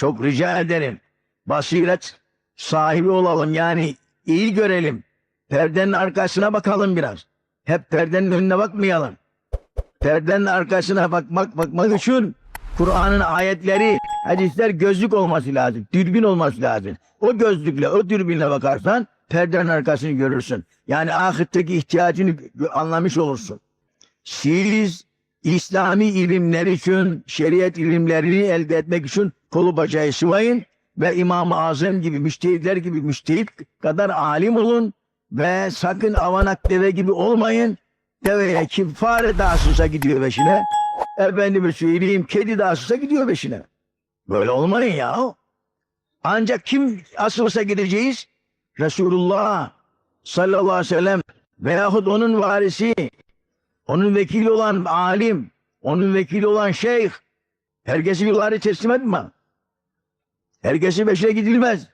Çok rica ederim. Basiret sahibi olalım yani iyi görelim. Perdenin arkasına bakalım biraz. Hep perdenin önüne bakmayalım. Perdenin arkasına bakmak bakmak için Kur'an'ın ayetleri, hadisler gözlük olması lazım. Dürbün olması lazım. O gözlükle, o dürbünle bakarsan perdenin arkasını görürsün. Yani ahiretteki ihtiyacını anlamış olursun. Siz İslami ilimler için, şeriat ilimlerini elde etmek için kolu bacağı sıvayın ve İmam-ı Azam gibi, müştehitler gibi müştehit kadar alim olun ve sakın avanak deve gibi olmayın. Deveye kim fare dağsıza gidiyor beşine. Efendime söyleyeyim kedi dağsıza gidiyor beşine. Böyle olmayın ya. Ancak kim asılsa gideceğiz? Resulullah sallallahu aleyhi ve sellem veyahut onun varisi, onun vekili olan alim, onun vekili olan şeyh. Herkesi yukarı teslim etme. Herkesi beşe gidilmez.